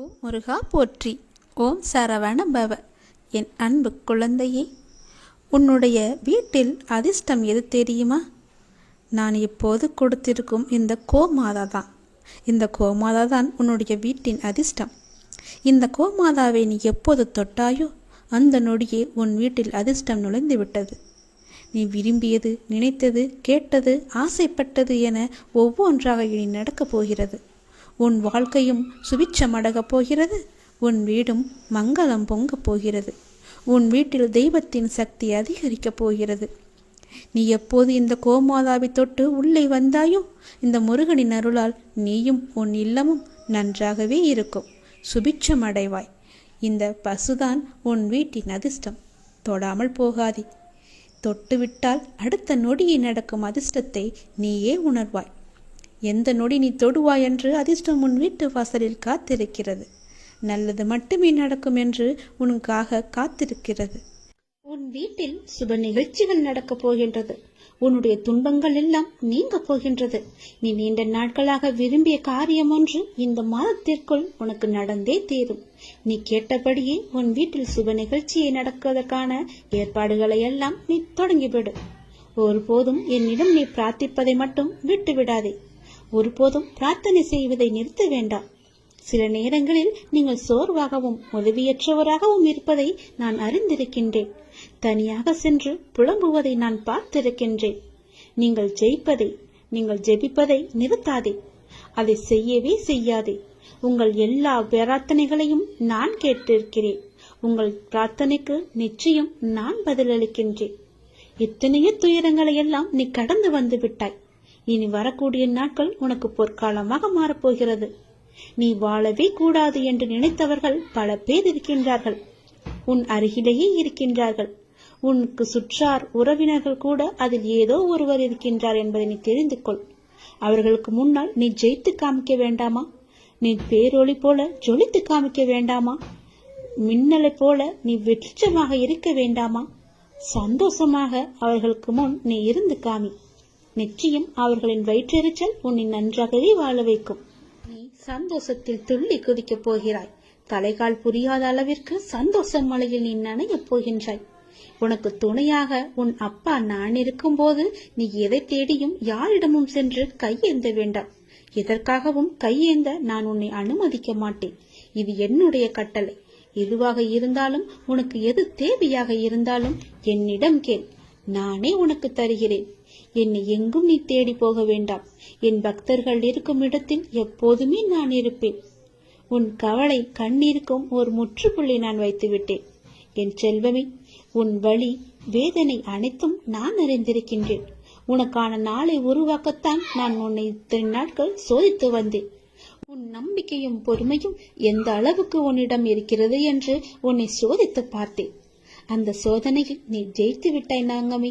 ஓம் முருகா போற்றி. ஓம் சரவண பவ என் அன்பு குழந்தையே உன்னுடைய வீட்டில் அதிர்ஷ்டம் எது தெரியுமா? நான் இப்போது கொடுத்திருக்கும் இந்த கோமாதா தான். இந்த கோமாதா தான் உன்னுடைய வீட்டின் அதிர்ஷ்டம். இந்த கோமாதாவை நீ எப்போது தொட்டாயோ அந்த நொடியே உன் வீட்டில் அதிர்ஷ்டம் நுழைந்து விட்டது. நீ விரும்பியது நினைத்தது கேட்டது ஆசைப்பட்டது என ஒவ்வொன்றாக இனி நடக்கப் போகிறது. உன் வாழ்க்கையும் சுபிட்சமடகப் போகிறது. உன் வீடும் மங்களம் பொங்கப் போகிறது. உன் வீட்டில் தெய்வத்தின் சக்தி அதிகரிக்கப் போகிறது. நீ எப்போது இந்த கோமாதாவை தொட்டு உள்ளே வந்தாயோ இந்த முருகனின் அருளால் நீயும் உன் இல்லமும் நன்றாகவே இருக்கும். சுபிட்சம் அடைவாய் இந்த பசுதான் உன் வீட்டின் அதிர்ஷ்டம். தொடாமல் போகாதே. தொட்டுவிட்டால் அடுத்த நொடியை நடக்கும் அதிர்ஷ்டத்தை நீயே உணர்வாய். எந்த நொடி நீ தொடுவாய் என்று அதிர்ஷ்டம் உன் வீட்டு வாசலில் காத்திருக்கிறது. நல்லது மட்டுமே நடக்கும் என்று உனக்காக காத்திருக்கிறது. உன் வீட்டில் சுப நிகழ்ச்சிகள் நடக்கப் போகின்றது. உன்னுடைய துன்பங்கள் எல்லாம் நீங்க போகின்றது. நீ நீண்ட நாட்களாக விரும்பிய காரியம் ஒன்று இந்த மாதத்திற்குள் உனக்கு நடந்தே தீரும். நீ கேட்டபடியே உன் வீட்டில் சுப நிகழ்ச்சியை நடக்குவதற்கான ஏற்பாடுகளை எல்லாம் நீ தொடங்கிவிடு. ஒருபோதும் என்னிடம் நீ பிரார்த்திப்பதை மட்டும் விட்டு விடாதே ஒருபோதும் பிரார்த்தனை செய்வதை நிறுத்த வேண்டாம். சில நேரங்களில் நீங்கள் சோர்வாகவும் உதவியற்றவராகவும் இருப்பதை நான் அறிந்திருக்கின்றேன். தனியாக சென்று புலம்புவதை நான் பார்த்திருக்கின்றேன். நீங்கள் ஜெயிப்பதை நீங்கள் ஜெபிப்பதை நிறுத்தாதே. அதை செய்யவே செய்யாதே. உங்கள் எல்லா பிரார்த்தனைகளையும் நான் கேட்டிருக்கிறேன். உங்கள் பிரார்த்தனைக்கு நிச்சயம் நான் பதிலளிக்கின்றேன். எத்தனையோ துயரங்களை எல்லாம் நீ கடந்து வந்து விட்டாய். இனி வரக்கூடிய நாட்கள் உனக்கு பொற்காலமாக மாறப்போகிறது. நீ வாழவே கூடாது என்று நினைத்தவர்கள் பல பேர் இருக்கின்றார்கள். உன் அருகிலேயே இருக்கின்றார்கள். உனக்கு சுற்றார் உறவினர்கள் கூட அதில் ஏதோ ஒருவர் இருக்கின்றார் என்பதை நீ தெரிந்து கொள். அவர்களுக்கு முன்னால் நீ ஜெயித்து காமிக்க வேண்டாமா? நீ பேரொளி போல ஜொலித்து காமிக்க வேண்டாமா? மின்னலை போல நீ வெளிச்சமாக இருக்க வேண்டாமா? சந்தோஷமாக அவர்களுக்கு முன் நீ இருந்து காமி. நிச்சயம் அவர்களின் வயிற்றெரிச்சல் உன்னை நன்றாகவே வாழ வைக்கும். நீ சந்தோஷத்தில் துள்ளி குதிக்கப் போகிறாய். தலைகால் புரியாத அளவிற்கு சந்தோஷ மலையில் நீ நனையப் போகின்றாய். உனக்கு துணையாக உன் அப்பா நான் இருக்கும்போது நீ எதை தேடியும் யாரிடமும் சென்று கையேந்த வேண்டாம். எதற்காகவும் கையேந்த நான் உன்னை அனுமதிக்க மாட்டேன். இது என்னுடைய கட்டளை. எதுவாக இருந்தாலும் உனக்கு எது தேவையாக இருந்தாலும் என்னிடம் கேள். நானே உனக்கு தருகிறேன். என்னை எங்கும் நீ தேடி போக வேண்டாம். என் பக்தர்கள் இருக்கும் இடத்தில் எப்போதுமே நான் இருப்பேன். உன் கவலை கண்ணீருக்கும் ஒரு முற்றுப்புள்ளி நான் வைத்து விட்டேன் என் செல்வமே உன் வழி வேதனை அனைத்தும் நான் அறிந்திருக்கின்றேன். உனக்கான நாளை உருவாக்கத்தான் நான் உன்னை இத்தனை நாட்கள் சோதித்து வந்தேன். உன் நம்பிக்கையும் பொறுமையும் எந்த அளவுக்கு உன்னிடம் இருக்கிறது என்று உன்னை சோதித்து பார்த்தேன். அந்த சோதனையில் நீ ஜெயித்து விட்டாய் நாங்கமே.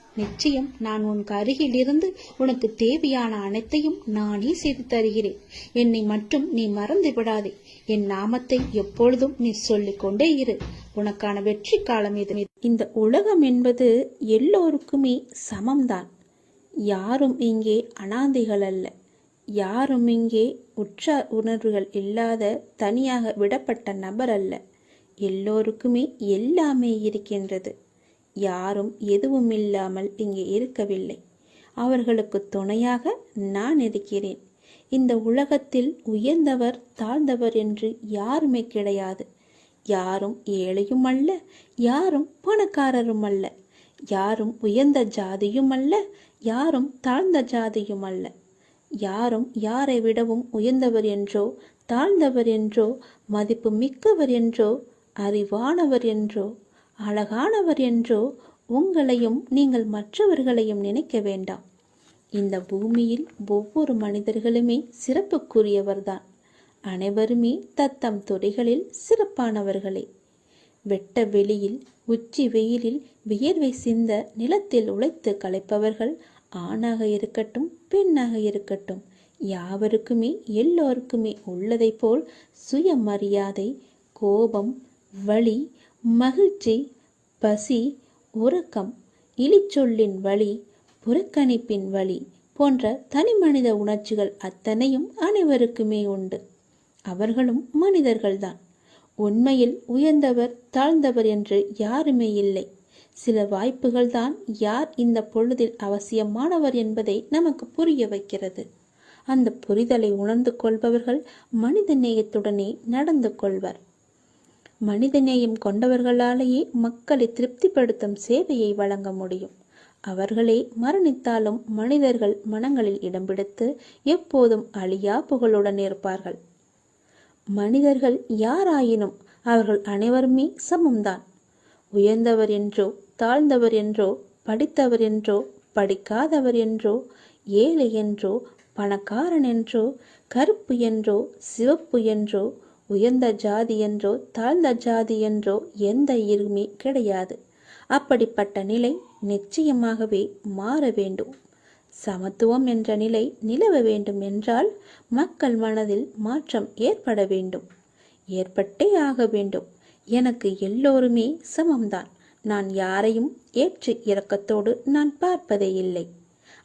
நிச்சயம் நான் உனக்கு அருகிலிருந்து உனக்கு தேவையான அனைத்தையும் நானே செய்து தருகிறேன். என்னை மட்டும் நீ மறந்து விடாதே என் நாமத்தை எப்பொழுதும் நீ சொல்லிக் கொண்டே இரு. உனக்கான வெற்றி காலம் இது இந்த உலகம் என்பது எல்லோருக்குமே சமம்தான். யாரும் இங்கே அனாதைகள் அல்ல. யாரும் இங்கே உற்றார் உணர்வுகள் இல்லாத தனியாக விடப்பட்ட நபர் அல்ல. எல்லோருக்குமே எல்லாமே இருக்கின்றது. யாரும் எதுவும் இல்லாமல் இங்கே இருக்கவில்லை. அவர்களுக்கு துணையாக நான் இருக்கிறேன். இந்த உலகத்தில் உயர்ந்தவர் தாழ்ந்தவர் என்று யாருமே கிடையாது. யாரும் ஏழையும் அல்ல யாரும் பணக்காரரும் அல்ல. யாரும் உயர்ந்த ஜாதியும் அல்ல யாரும் தாழ்ந்த ஜாதியும் அல்ல. யாரும் யாரை விடவும் உயர்ந்தவர் என்றோ தாழ்ந்தவர் என்றோ மதிப்பு மிக்கவர் என்றோ அறிவானவர் என்றோ அழகானவர் என்றோ உங்களையும் நீங்கள் மற்றவர்களையும் நினைக்க வேண்டாம். இந்த பூமியில் ஒவ்வொரு மனிதர்களுமே சிறப்புக்குரியவர்தான். அனைவருமே தத்தம் துறைகளில் சிறப்பானவர்களே. வெட்ட வெளியில் உச்சி வெயிலில் வியர்வை சிந்த நிலத்தில் உழைத்து களைப்பவர்கள் ஆணாக இருக்கட்டும் பெண்ணாக இருக்கட்டும் யாவருக்குமே எல்லோருக்குமே உள்ளதைப் போல் சுயமரியாதை கோபம் வழி மகிழ்ச்சி பசி உறக்கம் இழிச்சொல்லின் வழி புறக்கணிப்பின் வழி போன்ற தனிமனித உணர்ச்சிகள் அத்தனையும் அனைவருக்குமே உண்டு. அவர்களும் மனிதர்கள்தான். உண்மையில் உயர்ந்தவர் தாழ்ந்தவர் என்று யாருமே இல்லை. சில வாய்ப்புகள்தான் யார் இந்த பொழுதில் அவசியமானவர் என்பதை நமக்கு புரிய வைக்கிறது. அந்த புரிதலை உணர்ந்து கொள்பவர்கள் மனித நேயத்துடனே நடந்து கொள்வர். மனிதநேயம் கொண்டவர்களாலேயே மக்களை திருப்திப்படுத்தும் சேவையை வழங்க முடியும். அவர்களே மரணித்தாலும் மனிதர்கள் மனங்களில் இடம் பிடித்து எப்போதும் அழியா புகழுடன் இருப்பார்கள். மனிதர்கள் யாராயினும் அவர்கள் அனைவருமே சமம்தான். உயர்ந்தவர் என்றோ தாழ்ந்தவர் என்றோ படித்தவர் என்றோ படிக்காதவர் என்றோ ஏழை என்றோ பணக்காரன் என்றோ கருப்பு என்றோ சிவப்பு என்றோ உயர்ந்த ஜாதி என்றோ தாழ்ந்த ஜாதி என்றோ எந்த இருமே கிடையாது. அப்படிப்பட்ட நிலை நிச்சயமாகவே மாற வேண்டும். சமத்துவம் என்ற நிலை நிலவ வேண்டும் என்றால் மக்கள் மனதில் மாற்றம் ஏற்பட வேண்டும். ஏற்பட்டே ஆக வேண்டும். எனக்கு எல்லோருமே சமம்தான். நான் யாரையும் ஏற்று இறக்கத்தோடு நான் பார்ப்பதே இல்லை.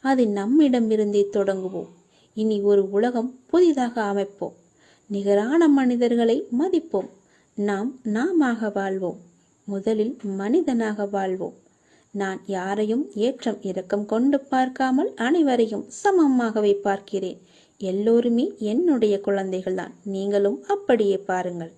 அது நம்மிடமிருந்தே தொடங்குவோம். இனி ஒரு உலகம் புதிதாக அமைப்போம். நிகரான மனிதர்களை மதிப்போம். நாம் நாமாக வாழ்வோம். முதலில் மனிதனாக வாழ்வோம். நான் யாரையும் ஏற்றம் இரக்கம் கொண்டு பார்க்காமல் அனைவரையும் சமமாகவே பார்க்கிறேன். எல்லோருமே என்னுடைய குழந்தைகள்தான். நீங்களும் அப்படியே பாருங்கள்.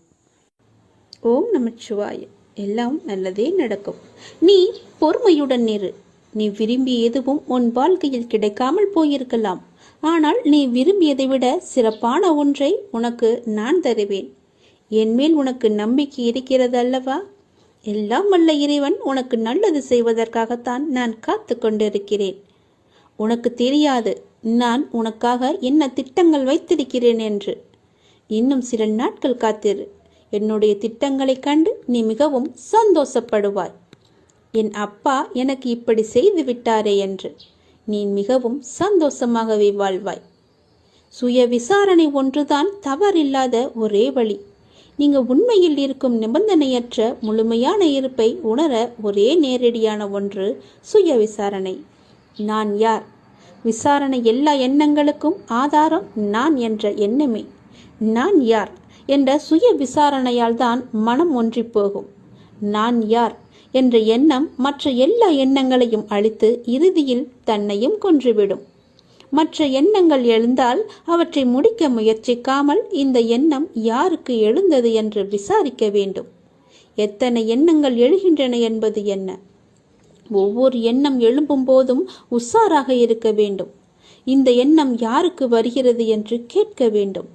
ஓம் நமச்சிவாய. எல்லாம் நல்லதே நடக்கும். நீ பொறுமையுடன் இரு நீ விரும்பி எதுவும் உன் வாழ்க்கையில் கிடைக்காமல் போயிருக்கலாம். ஆனால் நீ விரும்பியதை விட சிறப்பான ஒன்றை உனக்கு நான் தருவேன். என்மேல் உனக்கு நம்பிக்கை இருக்கிறது அல்லவா? எல்லாம் வல்ல இறைவன் உனக்கு நல்லது செய்வதற்காகத்தான் நான் காத்து கொண்டிருக்கிறேன். உனக்கு தெரியாது நான் உனக்காக என்ன திட்டங்கள் வைத்திருக்கிறேன் என்று. இன்னும் சில நாட்கள் காத்திரு. என்னுடைய திட்டங்களைக் கண்டு நீ மிகவும் சந்தோஷப்படுவாய். என் அப்பா எனக்கு இப்படி செய்து விட்டாரே என்று. நீ மிகவும் சந்தோஷமாகவே வாழ்வாய். சுய விசாரணை ஒன்றுதான் தவறில்லாத ஒரே வழி. நீங்க உண்மையில் இருக்கும் நிபந்தனையற்ற முழுமையான இருப்பை உணர ஒரே நேரடியான ஒன்று சுய விசாரணை. நான் யார்? விசாரணை எல்லா எண்ணங்களுக்கும் ஆதாரம் நான் என்ற எண்ணமே. நான் யார்? என்ற சுய விசாரணையால் தான் மனம் ஒன்றிப்போகும் நான் யார்? என்ற எண்ணம் மற்ற எல்லா எண்ணங்களையும் அழித்து இறுதியில் தன்னையும் கொன்றுவிடும். மற்ற எண்ணங்கள் எழுந்தால் அவற்றை முடிக்க முயற்சிக்காமல் இந்த எண்ணம் யாருக்கு எழுந்தது என்று விசாரிக்க வேண்டும். எத்தனை எண்ணங்கள் எழுகின்றன என்பது என்ன? ஒவ்வொரு எண்ணம் எழும்பும் போதும் உஷாராக இருக்க வேண்டும். இந்த எண்ணம் யாருக்கு வருகிறது என்று கேட்க வேண்டும்.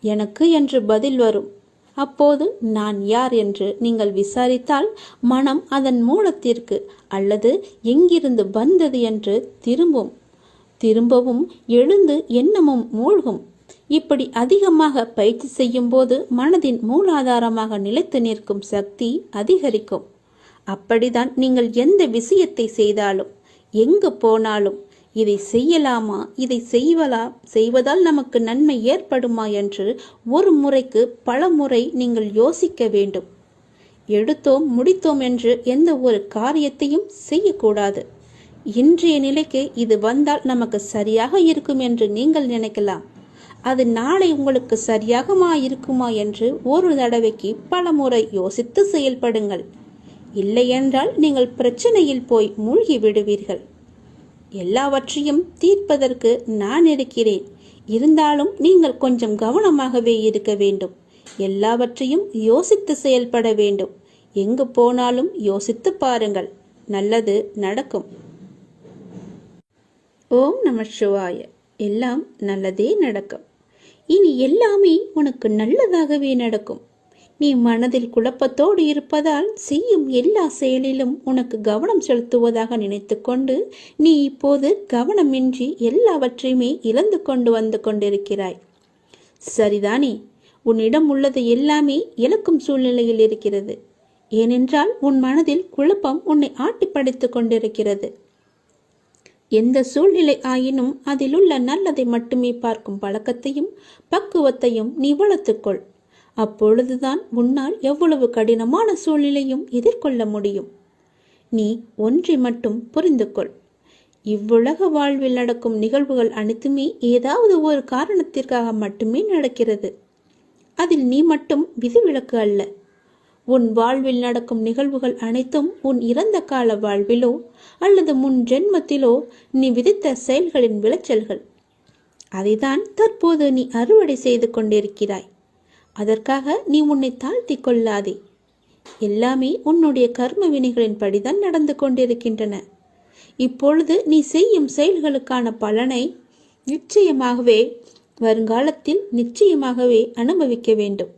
எனக்கு என்று பதில் வரும். அப்போது நான் யார் என்று நீங்கள் விசாரித்தால் மனம் அதன் மூலத்திற்கு அல்லது எங்கிருந்து வந்தது என்று திரும்பும். திரும்பவும் எழுந்து எண்ணமும் மூழ்கும். இப்படி அதிகமாக பயிற்சி செய்யும் போது மனதின் மூலாதாரமாக நிலைத்து நிற்கும் சக்தி அதிகரிக்கும். அப்படிதான் நீங்கள் எந்த விஷயத்தை செய்தாலும் எங்கு போனாலும் இதை செய்யலாமா? இதை செய்வலா? செய்வதால் நமக்கு நன்மை ஏற்படுமா என்று ஒரு முறைக்கு பல முறை நீங்கள் யோசிக்க வேண்டும். எடுத்தோம் முடித்தோம் என்று எந்த ஒரு காரியத்தையும் செய்யக்கூடாது. இன்றைய நிலைக்கு இது வந்தால் நமக்கு சரியாக இருக்கும் என்று நீங்கள் நினைக்கலாம். அது நாளை உங்களுக்கு சரியாகமா இருக்குமா என்று ஒரு தடவைக்கு பல முறை யோசித்து செயல்படுங்கள். இல்லையென்றால் நீங்கள் பிரச்சனையில் போய் மூழ்கி விடுவீர்கள். எல்லாவற்றையும் தீர்ப்பதற்கு நான் இருக்கிறேன். இருந்தாலும் நீங்கள் கொஞ்சம் கவனமாகவே இருக்க வேண்டும். எல்லாவற்றையும் யோசித்து செயல்பட வேண்டும். எங்கு போனாலும் யோசித்து பாருங்கள். நல்லது நடக்கும். ஓம் நம சிவாய. எல்லாம் நல்லதே நடக்கும். இனி எல்லாமே உனக்கு நல்லதாகவே நடக்கும். நீ மனதில் குழப்பத்தோடு இருப்பதால் செய்யும் எல்லா செயலிலும் உனக்கு கவனம் செலுத்துவதாக நினைத்துக்கொண்டு நீ இப்போது கவனமின்றி எல்லாவற்றையுமே இழந்து கொண்டு வந்து கொண்டிருக்கிறாய். சரிதானே உன்னிடம் உள்ளது எல்லாமே இழக்கும் சூழ்நிலையில் இருக்கிறது. ஏனென்றால் உன் மனதில் குழப்பம் உன்னை ஆட்டிப்படைத்துக் கொண்டிருக்கிறது. எந்த சூழ்நிலை ஆயினும் அதிலுள்ள நல்லதை மட்டுமே பார்க்கும் பழக்கத்தையும் பக்குவத்தையும் நீ வளர்த்துக்கொள். அப்பொழுதுதான் உன்னால் எவ்வளவு கடினமான சூழ்நிலையும் எதிர்கொள்ள முடியும். நீ ஒன்றை மட்டும் புரிந்து கொள் இவ்வுலக வாழ்வில் நடக்கும் நிகழ்வுகள் அனைத்துமே ஏதாவது ஒரு காரணத்திற்காக மட்டுமே நடக்கிறது. அதில் நீ மட்டும் விதிவிலக்கு அல்ல. உன் வாழ்வில் நடக்கும் நிகழ்வுகள் அனைத்தும் உன் இறந்த கால வாழ்விலோ அல்லது முன் ஜென்மத்திலோ நீ விதித்த செயல்களின் விளைச்சல்கள். அதைதான் தற்போது நீ அறுவடை செய்து கொண்டிருக்கிறாய். அதற்காக நீ உன்னை தாழ்த்தி கொள்ளாதே. எல்லாமே உன்னுடைய கர்ம வினைகளின் படிதான் நடந்து கொண்டிருக்கின்றன. இப்பொழுது நீ செய்யும் செயல்களுக்கான பலனை நிச்சயமாகவே வருங்காலத்தில் நிச்சயமாகவே அனுபவிக்க வேண்டும்.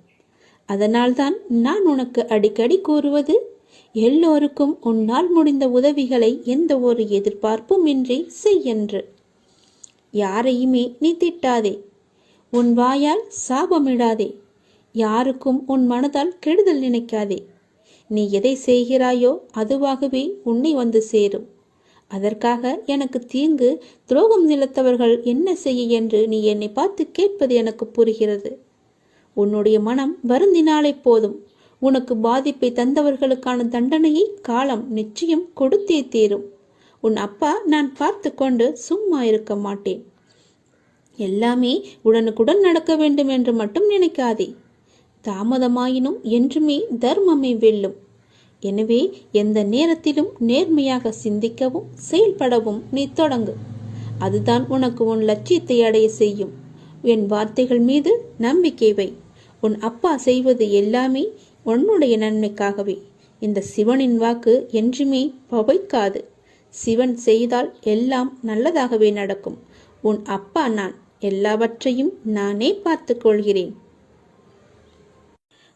அதனால்தான் நான் உனக்கு அடிக்கடி கூறுவது எல்லோருக்கும் உன்னால் முடிந்த உதவிகளை எந்த ஒரு எதிர்பார்ப்பும் இன்றி செய்யென்று. யாரையுமே நீ திட்டாதே. உன் வாயால் சாபமிடாதே. யாருக்கும் உன் மனதால் கெடுதல் நினைக்காதே. நீ எதை செய்கிறாயோ அதுவாகவே உன்னை வந்து சேரும். அதற்காக எனக்கு தீங்கு துரோகம் நிலத்தவர்கள் என்ன செய்ய என்று நீ என்னை பார்த்து கேட்பது எனக்கு புரிகிறது. உன்னுடைய மனம் வருந்தினாலே போதும். உனக்கு பாதிப்பை தந்தவர்களுக்கான தண்டனையை காலம் நிச்சயம் கொடுத்தே தீரும். உன் அப்பா நான் பார்த்து கொண்டு சும்மா இருக்க மாட்டேன். எல்லாமே உடனுக்குடன் நடக்க வேண்டும் என்று மட்டும் நினைக்காதே. தாமதமாயினும் என்றுமே தர்மமே வெல்லும். எனவே எந்த நேரத்திலும் நேர்மையாக சிந்திக்கவும் செயல்படவும் நீ தொடங்கு. அதுதான் உனக்கு உன் லட்சியத்தை அடைய செய்யும். என் வார்த்தைகள் மீது நம்பிக்கை வை. உன் அப்பா செய்வது எல்லாமே உன்னுடைய நன்மைக்காகவே. இந்த சிவனின் வாக்கு என்றுமே பவைக்காது. சிவன் செய்தால் எல்லாம் நல்லதாகவே நடக்கும். உன் அப்பா நான். எல்லாவற்றையும் நானே பார்த்துக் கொள்கிறேன்.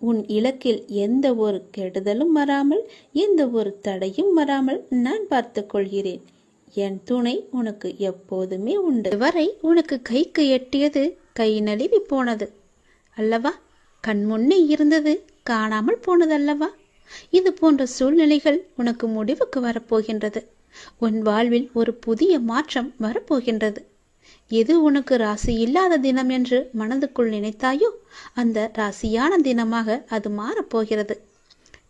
உன் இலக்கில் எந்த ஒரு கெடுதலும் வராமல் எந்த ஒரு தடையும் வராமல் நான் பார்த்து கொள்கிறேன். என் துணை உனக்கு எப்போதுமே உண்டு. வரை உனக்கு கைக்கு எட்டியது கை நழுவி போனது அல்லவா? கண் முன்னே இருந்தது காணாமல் போனது அல்லவா இது போன்ற சூழ்நிலைகள் உனக்கு முடிவுக்கு வரப்போகின்றது. உன் வாழ்வில் ஒரு புதிய மாற்றம் வரப்போகின்றது. எது உனக்கு ராசி இல்லாத தினம் என்று மனதுக்குள் நினைத்தாயோ அந்த ராசியான தினமாக அது மாறப்போகிறது.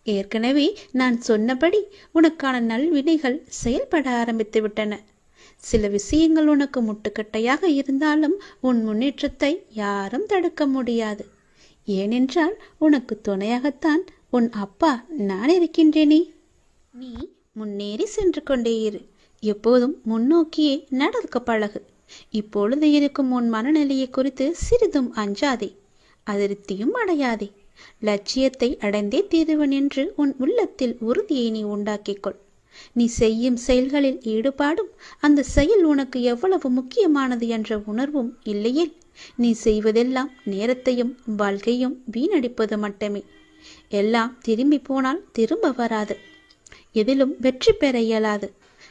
ஏற்கனவே நான் சொன்னபடி உனக்கான நல்வினைகள் செயல்பட ஆரம்பித்து விட்டன. சில விஷயங்கள் உனக்கு முட்டுக்கட்டையாக இருந்தாலும் உன் முன்னேற்றத்தை யாரும் தடுக்க முடியாது. ஏனென்றால் உனக்கு துணையாகத்தான் உன் அப்பா நான் இருக்கின்றேனே. நீ முன்னேறி சென்று கொண்டே இரு. எப்போதும் முன்னோக்கியே நடக்க பழகு. இப்பொழுது இருக்கும் உன் மனநிலையை குறித்து சிறிதும் அஞ்சாதே அதிருப்தியும் அடையாதே. லட்சியத்தை அடைந்தே தீருவன் என்று உன் உள்ளத்தில் உறுதியை நீ உண்டாக்கிக்கொள் நீ செய்யும் செயல்களில் ஈடுபாடும் அந்த செயல் உனக்கு எவ்வளவு முக்கியமானது என்ற உணர்வும் இல்லையே. நீ செய்வதெல்லாம் நேரத்தையும் வாழ்க்கையும் வீணடிப்பது மட்டுமே. எல்லாம் திரும்பி போனால் திரும்ப வராது. எதிலும் வெற்றி பெற இயலாது.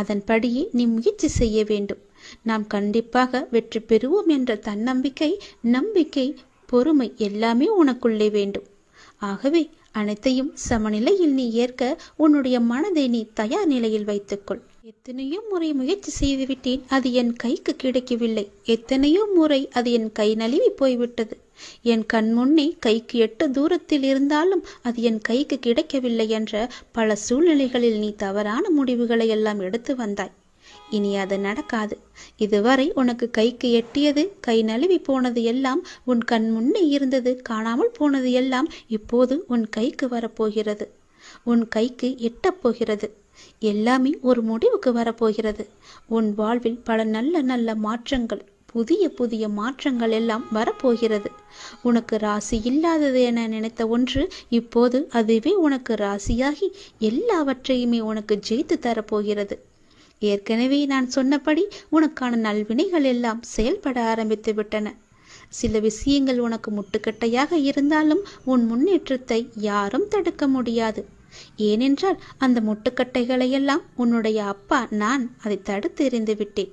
அதன்படியே நீ முயற்சி செய்ய வேண்டும். நாம் கண்டிப்பாக வெற்றி பெறுவோம் என்ற தன்னம்பிக்கை நம்பிக்கை பொறுமை எல்லாமே உனக்குள்ளே வேண்டும். ஆகவே அனைத்தையும் சமநிலையில் நீ ஏற்க உன்னுடைய மனதை நீ தயார் நிலையில் வைத்துக்கொள். எத்தனையோ முறை முயற்சி செய்துவிட்டேன் அது என் கைக்கு கிடைக்கவில்லை. எத்தனையோ முறை அது என் கை நழுவி போய்விட்டது. என் கண் முன்னே கைக்கு எட்டு தூரத்தில் இருந்தாலும் அது என் கைக்கு கிடைக்கவில்லை என்ற பல சூழ்நிலைகளில் நீ தவறான முடிவுகளை எல்லாம் எடுத்து வந்தாய். இனி அது நடக்காது. இதுவரை உனக்கு கைக்கு எட்டியது கை நழுவி போனது எல்லாம் உன் கண் முன்னே இருந்தது. காணாமல் போனது எல்லாம் இப்போது உன் கைக்கு வரப்போகிறது. உன் கைக்கு எட்டப்போகிறது எல்லாமே ஒரு முடிவுக்கு வரப்போகிறது. உன் வாழ்வில் பல நல்ல நல்ல மாற்றங்கள். புதிய புதிய மாற்றங்கள் எல்லாம் வரப்போகிறது. உனக்கு ராசி இல்லாதது என நினைத்த ஒன்று இப்போது அதுவே உனக்கு ராசியாகி எல்லாவற்றையுமே உனக்கு ஜெயித்து தரப்போகிறது. ஏற்கனவே நான் சொன்னபடி உனக்கான நல்வினைகள் எல்லாம் செயல்பட ஆரம்பித்து விட்டன. சில விஷயங்கள் உனக்கு முட்டுக்கட்டையாக இருந்தாலும் உன் முன்னேற்றத்தை யாரும் தடுக்க முடியாது. ஏனென்றால் அந்த முட்டுக்கட்டைகளையெல்லாம் உன்னுடைய அப்பா நான் அதை தடுத்து எறிந்து விட்டேன்.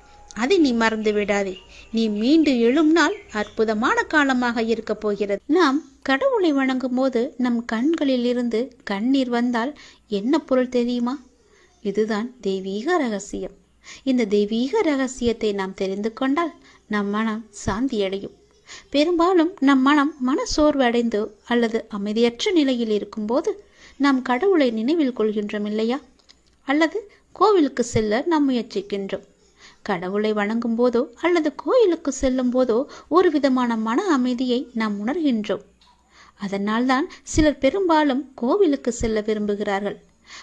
அதை நீ மறந்து விடாதே. நீ மீண்டு எழும் நாள் அற்புதமான காலமாக இருக்கப் போகிறது. நாம் கடவுளை வணங்கும் போது நம் கண்களில் இருந்து கண்ணீர் வந்தால் என்ன பொருள் தெரியுமா? இதுதான் தெய்வீக ரகசியம். இந்த தெய்வீக ரகசியத்தை நாம் தெரிந்து கொண்டால் நம் மனம் சாந்தியடையும். பெரும்பாலும் நம் மனம் மன சோர்வடைந்து அல்லது அமைதியற்ற நிலையில் இருக்கும்போது நாம் கடவுளை நினைவில் கொள்கின்றோம் இல்லையா? அல்லது கோவிலுக்கு செல்ல நாம் முயற்சிக்கின்றோம். கடவுளை வணங்கும் போதோ அல்லது கோயிலுக்கு செல்லும் போதோ ஒரு விதமான மன அமைதியை நாம் உணர்கின்றோம். அதனால்தான் சிலர் பெரும்பாலும் கோவிலுக்கு செல்ல விரும்புகிறார்கள்.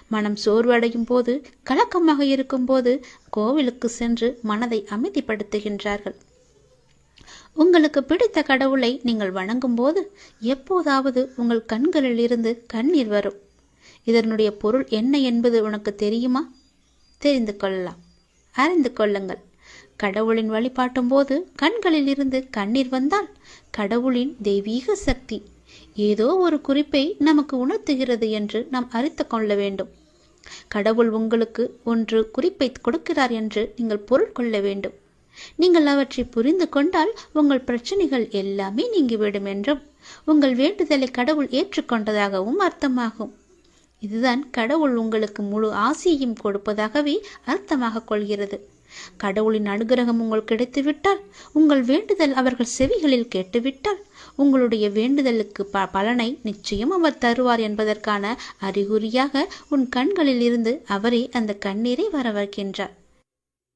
மனம் சோர்வடையும் போது கலக்கமாக இருக்கும்போது கோவிலுக்கு சென்று மனதை அமைதிப்படுத்துகின்றார்கள். உங்களுக்கு பிடித்த கடவுளை நீங்கள் வணங்கும் போது எப்போதாவது உங்கள் கண்களில் இருந்து கண்ணீர் வரும். இதனுடைய பொருள் என்ன என்பது உனக்கு தெரியுமா? தெரிந்து கொள்ளலாம். அறிந்து கொள்ளுங்கள். கடவுளின் வழிபாட்டும் போது கண்களில் இருந்து கண்ணீர் வந்தால் கடவுளின் தெய்வீக சக்தி. ஏதோ ஒரு குறிப்பை நமக்கு உணர்த்துகிறது என்று நாம் அறித்து கொள்ள வேண்டும். கடவுள் உங்களுக்கு ஒன்று குறிப்பை கொடுக்கிறார் என்று நீங்கள் பொருள் கொள்ள வேண்டும். நீங்கள் அவற்றை புரிந்து கொண்டால் உங்கள் பிரச்சனைகள் எல்லாமே நீங்கிவிடும் என்றும் உங்கள் வேண்டுதலை கடவுள் ஏற்றுக்கொண்டதாகவும் அர்த்தமாகும். இதுதான் கடவுள் உங்களுக்கு முழு ஆசையையும் கொடுப்பதாகவே அர்த்தமாக கொள்கிறது. கடவுளின் அனுகிரகம் உங்களுக்கு கிடைத்துவிட்டால் உங்கள் வேண்டுதல் அவர்கள் செவிகளில் கேட்டுவிட்டால் உங்களுடைய வேண்டுதலுக்கு ப பலனை நிச்சயம் அவர் தருவார் என்பதற்கான அறிகுறியாக உன் கண்களில் இருந்து அவரே அந்த கண்ணீரை வரவைக்கின்றார்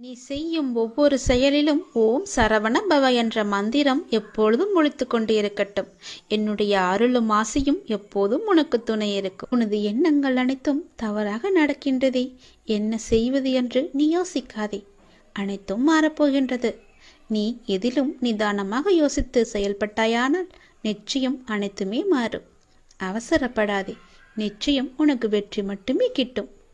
நீ செய்யும் ஒவ்வொரு செயலிலும் ஓம் சரவண பவ என்ற மந்திரம் எப்பொழுதும் ஒழித்து கொண்டு இருக்கட்டும் என்னுடைய அருளும் ஆசையும் எப்போதும் உனக்கு துணை இருக்கும். உனது எண்ணங்கள் அனைத்தும் தவறாக நடக்கின்றதே. என்ன செய்வது என்று நீ யோசிக்காதே. அனைத்தும் மாறப்போகின்றது. நீ எதிலும் நிதானமாக யோசித்து செயல்பட்டாயானால் நிச்சயம் அனைத்துமே மாறும். அவசரப்படாதே. நிச்சயம் உனக்கு வெற்றி மட்டுமே கிட்டும்.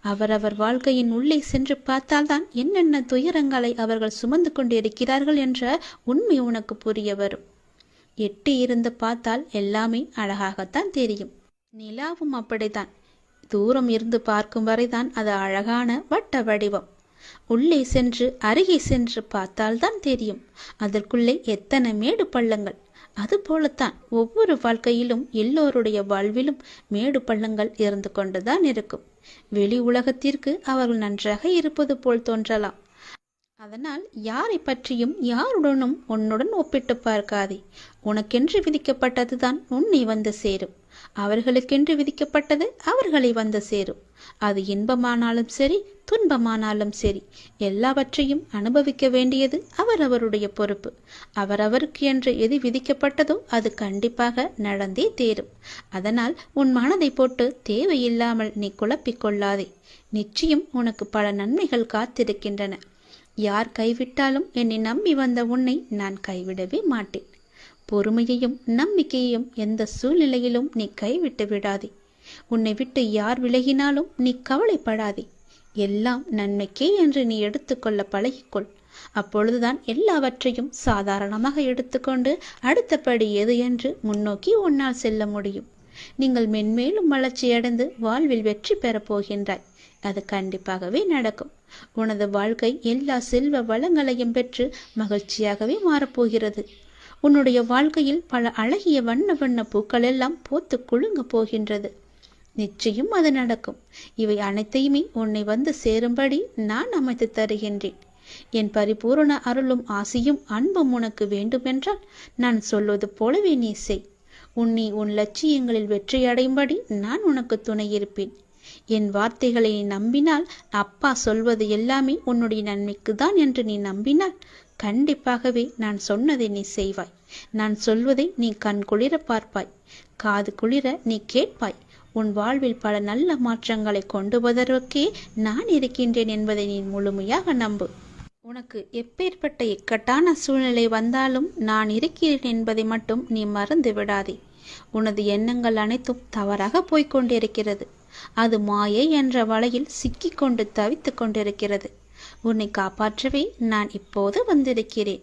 அவரவர் வாழ்க்கையின் உள்ளே சென்று பார்த்தால்தான் என்னென்ன துயரங்களை அவர்கள் சுமந்து கொண்டு இருக்கிறார்கள் என்ற உண்மை உனக்கு புரிய வரும். எட்டி இருந்து பார்த்தால் எல்லாமே அழகாகத்தான் தெரியும். நிலாவும் அப்படித்தான். தூரம் இருந்து பார்க்கும் வரைதான் அது அழகான வட்ட வடிவம். உள்ளே சென்று அருகே சென்று பார்த்தால்தான் தெரியும். அதற்குள்ளே எத்தனை மேடு பள்ளங்கள். அதுபோலத்தான் ஒவ்வொரு வாழ்க்கையிலும் எல்லோருடைய வாழ்விலும் மேடு பள்ளங்கள் இருந்து கொண்டுதான் இருக்கும். வெளி உலகத்திற்கு அவர்கள் நன்றாக இருப்பது போல் தோன்றலாம். அதனால் யாரை பற்றியும் யாருடனும் உன்னுடன் ஒப்பிட்டு பார்க்காதே. உனக்கென்று விதிக்கப்பட்டதுதான் உன்னை வந்து சேரும். அவர்களுக்கென்று விதிக்கப்பட்டது அவர்களை வந்து சேரும். அது இன்பமானாலும் சரி துன்பமானாலும் சரி எல்லாவற்றையும் அனுபவிக்க வேண்டியது அவரவருடைய பொறுப்பு. அவரவருக்கு என்று எது விதிக்கப்பட்டதோ அது கண்டிப்பாக நடந்தே தேரும். அதனால் உன் மனதை போட்டு தேவையில்லாமல் நீ குழப்பிக் கொள்ளாதே. நிச்சயம் உனக்கு பல நன்மைகள் காத்திருக்கின்றன. யார் கைவிட்டாலும் என்னை நம்பி வந்த உன்னை நான் கைவிடவே மாட்டேன். பொறுமையையும் நம்பிக்கையையும் எந்த சூழ்நிலையிலும் நீ கைவிட்டு விடாதே. உன்னை விட்டு யார் விலகினாலும் நீ கவலைப்படாதே. எல்லாம் நன்மைக்கே என்று நீ எடுத்துக்கொள்ள பழகிக்கொள். அப்பொழுதுதான் எல்லாவற்றையும் சாதாரணமாக எடுத்துக்கொண்டு அடுத்தபடி எது என்று முன்னோக்கி உன்னால் செல்ல முடியும். நீங்கள் மென்மேலும் வளர்ச்சியடைந்து வாழ்வில் வெற்றி பெறப் போகின்றாய். அது கண்டிப்பாகவே நடக்கும். உனது வாழ்க்கை எல்லா செல்வ வளங்களையும் பெற்று மகிழ்ச்சியாகவே மாறப்போகிறது உன்னுடைய வாழ்க்கையில் பல அழகிய வண்ண வண்ண பூக்கள் எல்லாம் போத்து குலுங்க போகின்றது. நிச்சயம் அது நடக்கும். இவை அனைத்தையுமே உன்னை வந்து சேரும்படி நான் அமைத்து தருகின்றேன். என் பரிபூரண அருளும் ஆசியும் அன்பும் உனக்கு வேண்டுமென்றால் நான் சொல்வது போலவே நீ செய். உன்னை உன் லட்சியங்களில் வெற்றியடையும்படி நான் உனக்கு துணையிருப்பேன் என் வார்த்தைகளை நீ நம்பினால் அப்பா சொல்வது எல்லாமே உன்னுடைய நன்மைக்கு தான் என்று நீ நம்பினால் கண்டிப்பாகவே நான் சொன்னதை நீ செய்வாய். நான் சொல்வதை நீ கண் குளிர பார்ப்பாய் காது குளிர நீ கேட்பாய். உன் வாழ்வில் பல நல்ல மாற்றங்களை கொண்டு வருவதற்கே நான் இருக்கின்றேன் என்பதை நீ முழுமையாக நம்பு. உனக்கு எப்பேற்பட்ட இக்கட்டான சூழ்நிலை வந்தாலும் நான் இருக்கிறேன் என்பதை மட்டும் நீ மறந்து விடாதே. உனது எண்ணங்கள் அனைத்தும் தவறாக போய்க் கொண்டிருக்கிறது அது மாயை என்ற வலையில் சிக்கிக்கொண்டு தவித்துக் கொண்டிருக்கிறது. உன்னை காப்பாற்றவே நான் இப்போது வந்திருக்கிறேன்.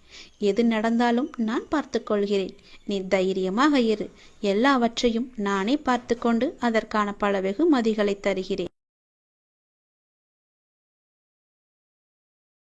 எது நடந்தாலும் நான் பார்த்துக்கொள்கிறேன். நீ தைரியமாக இரு. எல்லாவற்றையும் நானே பார்த்து கொண்டு அதற்கான பல வெகுமதிகளை தருகிறேன்.